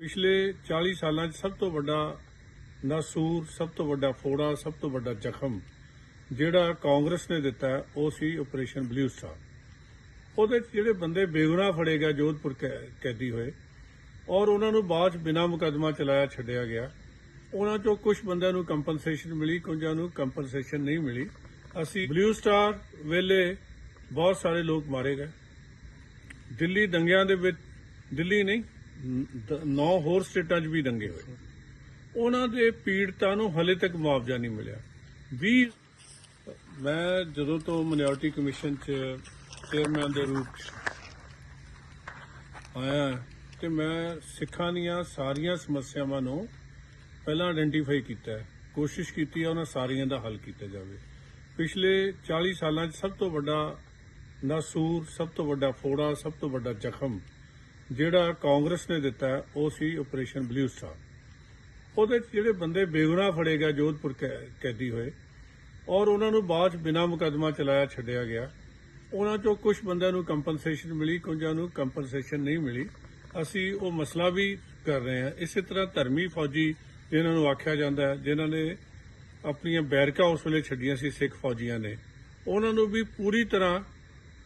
ਪਿਛਲੇ 40 ਸਾਲਾਂ 'ਚ ਸਭ ਤੋਂ ਵੱਡਾ ਨਾਸੂਰ, ਸਭ ਤੋਂ ਵੱਡਾ ਫੋੜਾ, ਸਭ ਤੋਂ ਵੱਡਾ ਜ਼ਖਮ ਜਿਹੜਾ ਕਾਂਗਰਸ ਨੇ ਦਿੱਤਾ ਉਹ ਸੀ ਆਪਰੇਸ਼ਨ ਬਲੂ ਸਟਾਰ। ਉਹਦੇ 'ਚ ਜਿਹੜੇ ਬੰਦੇ ਬੇਗੁਨਾਹ ਫੜੇ ਗਏ ਜੋਧਪੁਰ ਕੈ- ਕੈਦੀ ਹੋਏ, ਔਰ ਉਹਨਾਂ ਨੂੰ ਬਾਅਦ 'ਚ ਬਿਨਾਂ ਮੁਕੱਦਮਾ ਚਲਾਇਆ ਛੱਡਿਆ ਗਿਆ। ਉਹਨਾਂ 'ਚੋਂ ਕੁਝ ਬੰਦਿਆਂ ਨੂੰ ਕੰਪਨਸੇਸ਼ਨ ਮਿਲੀ ਕੁਝਾਂ ਨੂੰ ਕੰਪਨਸੇਸ਼ਨ ਨਹੀਂ ਮਿਲੀ। ਅਸੀਂ ਬਲੂ ਸਟਾਰ ਵੇਲੇ ਬਹੁਤ ਸਾਰੇ ਲੋਕ ਮਾਰੇ ਗਏ। ਦਿੱਲੀ ਦੰਗਿਆਂ ਦੇ ਵਿੱਚ, ਦਿੱਲੀ ਨਹੀਂ ਨੌ ਹੋਰ ਸਟੇਟਾਂ 'ਚ ਵੀ ਦੰਗੇ ਹੋਏ। ਉਹਨਾਂ ਦੇ ਪੀੜਤਾਂ ਨੂੰ ਹਲੇ ਤੱਕ ਮੁਆਵਜ਼ਾ ਨਹੀਂ ਮਿਲਿਆ। 20 ਮੈਂ ਜਦੋਂ ਤੋਂ ਮਿਨੋਰਟੀ ਕਮਿਸ਼ਨ 'ਚ ਚੇਅਰਮੈਨ ਦੇ ਰੂਪ 'ਚ ਆਇਆ ਤੇ ਮੈਂ ਸਿੱਖਾਂ ਦੀਆਂ ਸਾਰੀਆਂ ਸਮੱਸਿਆਵਾਂ ਨੂੰ ਪਹਿਲਾਂ ਆਇਡੈਂਟੀਫਾਈ ਕੀਤਾ ਹੈ। ਕੋਸ਼ਿਸ਼ ਕੀਤੀ ਹੈ ਉਹਨਾਂ ਸਾਰੀਆਂ ਦਾ ਹੱਲ ਕੀਤਾ ਜਾਵੇ। ਪਿਛਲੇ 40 ਸਾਲਾਂ 'ਚ ਸਭ ਤੋਂ ਵੱਡਾ ਨਾਸੂਰ, ਸਭ ਤੋਂ ਵੱਡਾ ਫੋੜਾ, ਸਭ ਤੋਂ ਵੱਡਾ ਜ਼ਖਮ ਜਿਹੜਾ ਕਾਂਗਰਸ ਨੇ ਦਿੱਤਾ, ਉਹ ਸੀ ਆਪਰੇਸ਼ਨ ਬਲੂ ਸਟਾਰ। ਉਹਦੇ 'ਚ ਜਿਹੜੇ ਬੰਦੇ ਬੇਗੁਨਾਹ ਫੜੇ ਗਏ, ਜੋਧਪੁਰ ਕੈਦੀ ਹੋਏ, ਔਰ ਉਹਨਾਂ ਨੂੰ ਬਾਅਦ 'ਚ ਬਿਨਾਂ ਮੁਕੱਦਮਾ ਚਲਾਇਆ, ਛੱਡਿਆ ਗਿਆ। ਉਹਨਾਂ 'ਚੋਂ ਕੁਝ ਬੰਦਿਆਂ ਨੂੰ ਕੰਪਨਸੇਸ਼ਨ ਮਿਲੀ ਕੁਝਾਂ ਨੂੰ ਕੰਪਨਸੇਸ਼ਨ ਨਹੀਂ ਮਿਲੀ। ਅਸੀਂ ਉਹ ਮਸਲਾ ਵੀ ਕਰ ਰਹੇ ਹਾਂ। ਇਸੇ ਤਰ੍ਹਾਂ ਧਰਮੀ ਫੌਜੀ, ਜਿਨ੍ਹਾਂ ਨੂੰ ਆਖਿਆ ਜਾਂਦਾ ਹੈ, ਜਿਨ੍ਹਾਂ ਨੇ ਆਪਣੀਆਂ ਬੈਰਕਾਂ ਉਸ ਵੇਲੇ ਛੱਡੀਆਂ ਸੀ ਸਿੱਖ ਫੌਜੀਆਂ ਨੇ, ਉਹਨਾਂ ਨੂੰ ਵੀ ਪੂਰੀ ਤਰ੍ਹਾਂ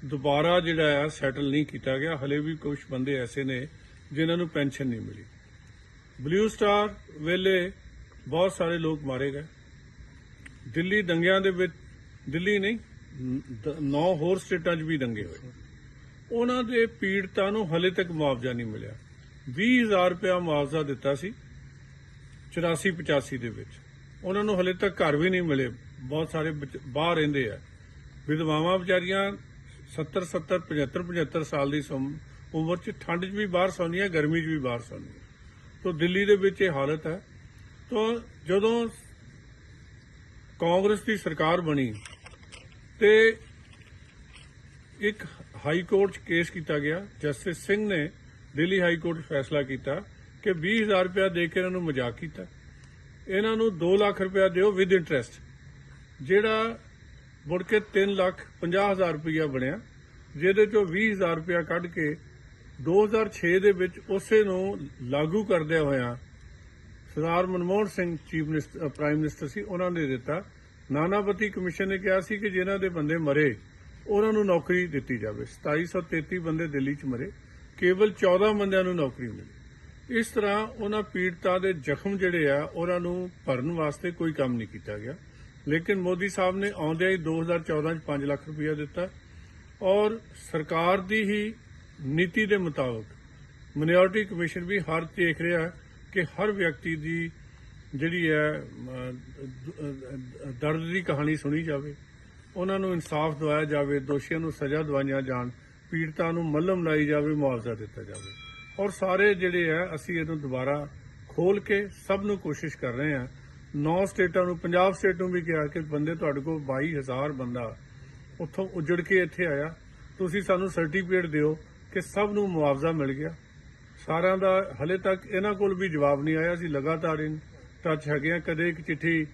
ਦੁਬਾਰਾ ਜਿਹੜਾ ਆ ਸੈਟਲ ਨਹੀਂ ਕੀਤਾ ਗਿਆ। ਹਲੇ ਵੀ ਕੁਝ ਬੰਦੇ ਐਸੇ ਨੇ ਜਿਨ੍ਹਾਂ ਨੂੰ ਪੈਨਸ਼ਨ ਨਹੀਂ ਮਿਲੀ। ਬਲੂ ਸਟਾਰ ਵੇਲੇ ਬਹੁਤ ਸਾਰੇ ਲੋਕ ਮਾਰੇ ਗਏ। ਦਿੱਲੀ ਦੰਗਿਆਂ ਦੇ ਵਿੱਚ, ਦਿੱਲੀ ਨਹੀਂ ਨੌ ਹੋਰ ਸਟੇਟਾਂ 'ਚ ਵੀ ਦੰਗੇ ਹੋਏ। ਉਹਨਾਂ ਦੇ ਪੀੜਤਾਂ ਨੂੰ ਹਲੇ ਤੱਕ ਮੁਆਵਜ਼ਾ ਨਹੀਂ ਮਿਲਿਆ। 20000 ਰੁਪਇਆ ਮੁਆਵਜ਼ਾ ਦਿੱਤਾ ਸੀ 84 85 ਦੇ ਵਿੱਚ। ਉਹਨਾਂ ਨੂੰ ਹਲੇ ਤੱਕ ਘਰ ਵੀ ਨਹੀਂ ਮਿਲੇ। ਬਹੁਤ ਸਾਰੇ ਬਾਹਰ ਰਹਿੰਦੇ ਆ। ਵਿਧਵਾਵਾਂ ਵਿਚਾਰੀਆਂ 70 70 75 75 ਸਾਲ ਦੀ ਉਮਰ 'ਚ ਠੰਡ 'ਚ ਵੀ ਬਾਹਰ ਹੈ, ਗਰਮੀ 'ਚ ਵੀ ਬਾਹਰ ਸੌਂਦੀਆਂ ਤੋਂ ਦਿੱਲੀ ਦੇ ਵਿੱਚ ਇਹ ਹਾਲਤ ਹੈ। ਤੋਂ ਜਦੋਂ ਕਾਂਗਰਸ ਦੀ ਸਰਕਾਰ ਬਣੀ ਤੇ ਇੱਕ ਹਾਈ ਕੋਰਟ 'ਚ ਕੇਸ ਕੀਤਾ ਗਿਆ। ਜਸਟਿਸ ਸਿੰਘ ਨੇ ਦਿੱਲੀ ਹਾਈ ਕੋਰਟ 'ਚ ਫੈਸਲਾ ਕੀਤਾ ਕਿ 20000 ਰੁਪਇਆ ਦੇ ਕੇ ਇਹਨਾਂ ਨੂੰ ਮਜ਼ਾਕ ਕੀਤਾ। ਇਹਨਾਂ ਨੂੰ 2 ਲੱਖ ਰੁਪਇਆ ਦਿਓ ਵਿਦ ਇੰਟਰਸਟ। ਜਿਹੜਾ ਮੁੜ ਕੇ 3 ਲੱਖ 50000 ਰੁਪਇਆ ਬਣਿਆ, ਜਿਹਦੇ ਚੋਂ 20000 ਰੁਪਇਆ ਕੱਢ ਕੇ 2006 ਦੇ ਵਿੱਚ ਉਸੇ ਨੂੰ ਲਾਗੂ ਕਰਦਿਆਂ ਹੋਇਆਂ Sardar Manmohan Singh chief minister prime minister ਸੀ, ਉਹਨਾਂ ਨੇ ਦਿੱਤਾ। ਨਾਨਾਪਤੀ ਕਮਿਸ਼ਨ ਨੇ ਕਿਹਾ ਸੀ ਕਿ ਜਿਨ੍ਹਾਂ ਦੇ ਬੰਦੇ ਮਰੇ, ਉਹਨਾਂ ਨੂੰ ਨੌਕਰੀ ਦਿੱਤੀ ਜਾਵੇ। 2733 ਬੰਦੇ ਦਿੱਲੀ 'ਚ ਮਰੇ, ਕੇਵਲ 14 ਬੰਦਿਆਂ ਨੂੰ ਨੌਕਰੀ ਮਿਲੀ। ਇਸ ਤਰ੍ਹਾਂ ਉਹਨਾਂ ਪੀੜਤਾਂ ਦੇ ਜ਼ਖਮ ਜਿਹੜੇ ਆ, ਉਹਨਾਂ ਨੂੰ ਭਰਨ ਵਾਸਤੇ ਕੋਈ ਕੰਮ ਨਹੀਂ ਕੀਤਾ ਗਿਆ। ਲੇਕਿਨ ਮੋਦੀ ਸਾਹਿਬ ਨੇ ਆਉਂਦਿਆਂ ਹੀ 2014 ਚ 5 ਲੱਖ ਰੁਪਇਆ ਦਿੱਤਾ ਔਰ ਸਰਕਾਰ ਦੀ ਹੀ ਨੀਤੀ ਦੇ ਮੁਤਾਬਕ ਮਿਨੋਰਟੀ ਕਮਿਸ਼ਨ ਵੀ ਹਰ ਦੇਖ ਰਿਹਾ ਕਿ ਹਰ ਵਿਅਕਤੀ ਦੀ ਜਿਹੜੀ ਹੈ ਦਰਦ ਦੀ ਕਹਾਣੀ ਸੁਣੀ ਜਾਵੇ, ਉਹਨਾਂ ਨੂੰ ਇਨਸਾਫ ਦਵਾਇਆ ਜਾਵੇ, ਦੋਸ਼ੀਆਂ ਨੂੰ ਸਜ਼ਾ ਦਵਾਈਆਂ ਜਾਣ, ਪੀੜਤਾਂ ਨੂੰ ਮੱਲਮ ਲਾਈ ਜਾਵੇ, ਮੁਆਵਜ਼ਾ ਦਿੱਤਾ ਜਾਵੇ। ਔਰ ਸਾਰੇ ਜਿਹੜੇ ਹੈ, ਅਸੀਂ ਇਹਨੂੰ ਦੁਬਾਰਾ ਖੋਲ ਕੇ ਸਭ ਨੂੰ ਕੋਸ਼ਿਸ਼ ਕਰ ਰਹੇ ਹਾਂ ਨੌ ਸਟੇਟਾਂ ਨੂੰ, ਪੰਜਾਬ ਸਟੇਟ ਨੂੰ ਵੀ ਕਿਹਾ ਕਿ ਬੰਦੇ ਤੁਹਾਡੇ ਕੋਲ 22000 ਬੰਦਾ ਉੱਥੋਂ ਉਜੜ ਕੇ ਇੱਥੇ ਆਇਆ। ਤੁਸੀਂ ਸਾਨੂੰ ਸਰਟੀਫਿਕੇਟ ਦਿਓ ਕਿ ਸਭ ਨੂੰ ਮੁਆਵਜ਼ਾ ਮਿਲ ਗਿਆ। ਸਾਰਿਆਂ ਦਾ ਹਲੇ ਤੱਕ ਇਹਨਾਂ ਕੋਲ ਵੀ ਜਵਾਬ ਨਹੀਂ ਆਇਆ। ਸੀ ਲਗਾਤਾਰ ਇਨ ਟੱਚ ਹੈਗੇ ਆ ਕਦੇ ਇੱਕ ਚਿੱਠੀ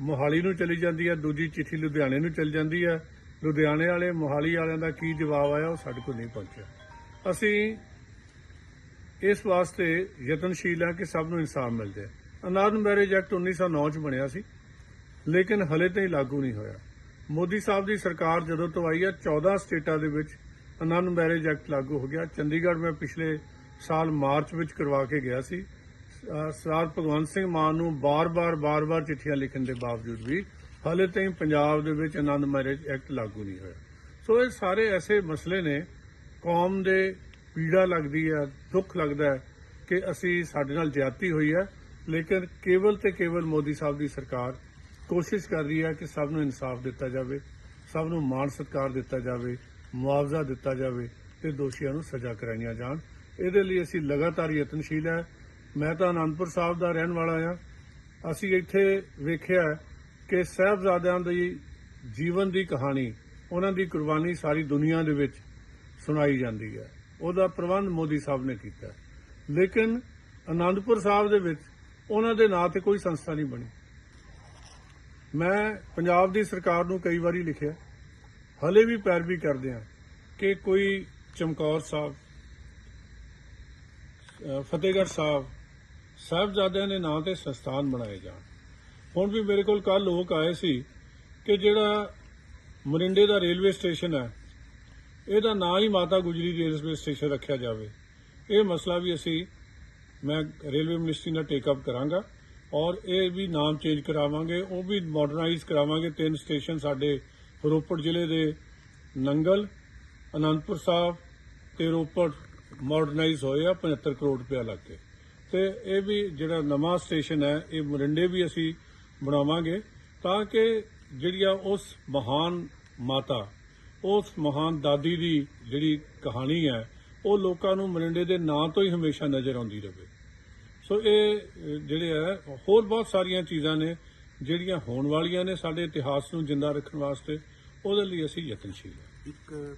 ਮੋਹਾਲੀ ਨੂੰ ਚਲੀ ਜਾਂਦੀ ਹੈ, ਦੂਜੀ ਚਿੱਠੀ ਲੁਧਿਆਣੇ ਨੂੰ ਚਲੀ ਜਾਂਦੀ ਹੈ। ਲੁਧਿਆਣੇ ਵਾਲੇ, ਮੋਹਾਲੀ ਵਾਲਿਆਂ ਦਾ ਕੀ ਜਵਾਬ ਆਇਆ, ਉਹ ਸਾਡੇ ਕੋਲ ਨਹੀਂ ਪਹੁੰਚਿਆ। ਅਸੀਂ ਇਸ ਵਾਸਤੇ ਯਤਨਸ਼ੀਲ ਹਾਂ ਕਿ ਸਭ ਨੂੰ ਇਨਸਾਫ ਮਿਲ ਜਾਏ। ਅਨਾਥ ਮੈਰਿਜ ਐਕਟ 1909 ਚ ਬਣਿਆ ਸੀ, ਲੇਕਿਨ ਹਲੇ ਤਾਈਂ ਲਾਗੂ ਨਹੀਂ ਹੋਇਆ। ਮੋਦੀ ਸਾਹਿਬ ਦੀ ਸਰਕਾਰ ਜਦੋਂ ਤੋਂ ਆਈ ਹੈ 14 ਸਟੇਟਾਂ ਦੇ ਵਿੱਚ ਅਨੰਨ ਮੈਰਿਜ ਐਕਟ ਲਾਗੂ ਹੋ ਗਿਆ। ਚੰਡੀਗੜ੍ਹ ਮੈਂ ਪਿਛਲੇ ਸਾਲ ਮਾਰਚ ਵਿੱਚ ਕਰਵਾ ਕੇ ਗਿਆ ਸੀ। ਸਰਦਾਰ ਭਗਵੰਤ ਸਿੰਘ ਮਾਨ ਨੂੰ ਬਾਰ-ਬਾਰ ਬਾਰ-ਬਾਰ ਚਿੱਠੀਆਂ ਲਿਖਣ ਦੇ ਬਾਵਜੂਦ ਵੀ ਹਾਲੇ ਤਾਈਂ ਪੰਜਾਬ ਦੇ ਵਿੱਚ ਆਨੰਦ ਮੈਰਿਜ ਐਕਟ ਲਾਗੂ ਨਹੀਂ ਹੋਇਆ। ਸੋ ਇਹ ਸਾਰੇ ਐਸੇ ਮਸਲੇ ਨੇ, ਕੌਮ ਦੇ ਪੀੜਾ ਲੱਗਦੀ ਹੈ, ਦੁੱਖ ਲੱਗਦਾ ਹੈ ਕਿ ਅਸੀਂ ਸਾਡੇ ਨਾਲ ਜ਼ਿਆਦਤੀ ਹੋਈ ਹੈ। ਲੇਕਿਨ ਕੇਵਲ ਤੇ ਕੇਵਲ ਮੋਦੀ ਸਾਹਿਬ ਦੀ ਸਰਕਾਰ ਕੋਸ਼ਿਸ਼ ਕਰ ਰਹੀ ਹੈ ਕਿ ਸਭ ਨੂੰ ਇਨਸਾਫ ਦਿੱਤਾ ਜਾਵੇ, ਸਭ ਨੂੰ ਮਾਣ ਸਤਿਕਾਰ ਦਿੱਤਾ ਜਾਵੇ, ਮੁਆਵਜ਼ਾ ਦਿੱਤਾ ਜਾਵੇ ਤੇ ਦੋਸ਼ੀਆਂ ਨੂੰ ਸਜ਼ਾ ਕਰਾਈਆਂ ਜਾਣ। ਇਹਦੇ ਲਈ ਅਸੀਂ ਲਗਾਤਾਰ ਯਤਨਸ਼ੀਲ ਹੈ। ਮੈਂ ਤਾਂ ਅਨੰਦਪੁਰ ਸਾਹਿਬ ਦਾ ਰਹਿਣ ਵਾਲਾ ਹਾਂ। ਅਸੀਂ ਇੱਥੇ ਵੇਖਿਆ ਕਿ ਸਾਹਿਬਜ਼ਾਦਿਆਂ ਦੀ ਜੀਵਨ ਦੀ ਕਹਾਣੀ, ਉਹਨਾਂ ਦੀ ਕੁਰਬਾਨੀ ਸਾਰੀ ਦੁਨੀਆ ਦੇ ਵਿੱਚ ਸੁਣਾਈ ਜਾਂਦੀ ਹੈ। ਉਹਦਾ ਪ੍ਰਬੰਧ ਮੋਦੀ ਸਾਹਿਬ ਨੇ ਕੀਤਾ ਲੇਕਿਨ ਅਨੰਦਪੁਰ ਸਾਹਿਬ ਦੇ ਵਿੱਚ ਉਹਨਾਂ ਦੇ ਨਾਂ ਤੇ ਕੋਈ ਸੰਸਥਾ ਨਹੀਂ ਬਣੀ। ਮੈਂ ਪੰਜਾਬ ਦੀ ਸਰਕਾਰ ਨੂੰ ਕਈ ਵਾਰੀ ਲਿਖਿਆ, ਹਲੇ ਵੀ ਪੈਰਵੀ ਕਰਦੇ ਹਾਂ ਕਿ ਕੋਈ ਚਮਕੌਰ ਸਾਹਿਬ ਫਤਿਹਗੜ੍ਹ ਸਾਹਿਬ, ਸਾਹਿਬਜ਼ਾਦਿਆਂ ਦੇ ਨਾਂ ਤੇ ਸੰਸਥਾਨ ਬਣਾਏ ਜਾਣ। ਹੁਣ ਵੀ ਮੇਰੇ ਕੋਲ ਕੱਲ ਲੋਕ ਆਏ ਸੀ ਕਿ ਜਿਹੜਾ ਮਰਿੰਡੇ ਦਾ ਰੇਲਵੇ ਸਟੇਸ਼ਨ ਹੈ, ਇਹਦਾ ਨਾਂ ਹੀ ਮਾਤਾ ਗੁਜਰੀ ਰੇਲਵੇ ਸਟੇਸ਼ਨ ਰੱਖਿਆ ਜਾਵੇ। ਇਹ ਮਸਲਾ ਵੀ ਅਸੀਂ ਮੈਂ ਰੇਲਵੇ ਮਿਨਿਸਟਰੀ ਨਾਲ ਟੇਕ ਅਪ ਕਰਾਂਗਾ ਔਰ ਇਹ ਵੀ ਨਾਮ ਚੇਂਜ ਕਰਾਵਾਂਗੇ, ਉਹ ਵੀ ਮਾਡਰਨਾਈਜ਼ ਕਰਾਵਾਂਗੇ। ਤਿੰਨ ਸਟੇਸ਼ਨ ਸਾਡੇ ਰੋਪੜ ਜ਼ਿਲ੍ਹੇ ਦੇ ਨੰਗਲ, ਅਨੰਦਪੁਰ ਸਾਹਿਬ ਤੇ ਰੋਪੜ ਮਾਡਰਨਾਈਜ਼ ਹੋਏ ਆ 75 ਕਰੋੜ ਰੁਪਇਆ ਲੱਗ ਕੇ। ਤੇ ਇਹ ਵੀ ਜਿਹੜਾ ਨਵਾਂ ਸਟੇਸ਼ਨ ਹੈ, ਇਹ ਮਰਿੰਡੇ ਵੀ ਅਸੀਂ ਬਣਾਵਾਂਗੇ ਤਾਂ ਕਿ ਜਿਹੜੀ ਆ ਉਸ ਮਹਾਨ ਮਾਤਾ, ਉਸ ਮਹਾਨ ਦਾਦੀ ਦੀ ਜਿਹੜੀ ਕਹਾਣੀ ਹੈ ਉਹ ਲੋਕਾਂ ਨੂੰ ਮਰਿੰਡੇ ਦੇ ਨਾਂ ਤੋਂ ਹੀ ਹਮੇਸ਼ਾ ਨਜ਼ਰ ਆਉਂਦੀ ਰਹੇ ਸੋ ਇਹ ਜਿਹੜੇ ਹੈ ਹੋਰ ਬਹੁਤ ਸਾਰੀਆਂ ਚੀਜ਼ਾਂ ਨੇ, ਜਿਹੜੀਆਂ ਹੋਣ ਵਾਲੀਆਂ ਨੇ ਸਾਡੇ ਇਤਿਹਾਸ ਨੂੰ ਜਿੰਦਾ ਰੱਖਣ ਵਾਸਤੇ, ਉਹਦੇ ਲਈ ਅਸੀਂ ਯਤਨਸ਼ੀਲ ਹਾਂ। ਇੱਕ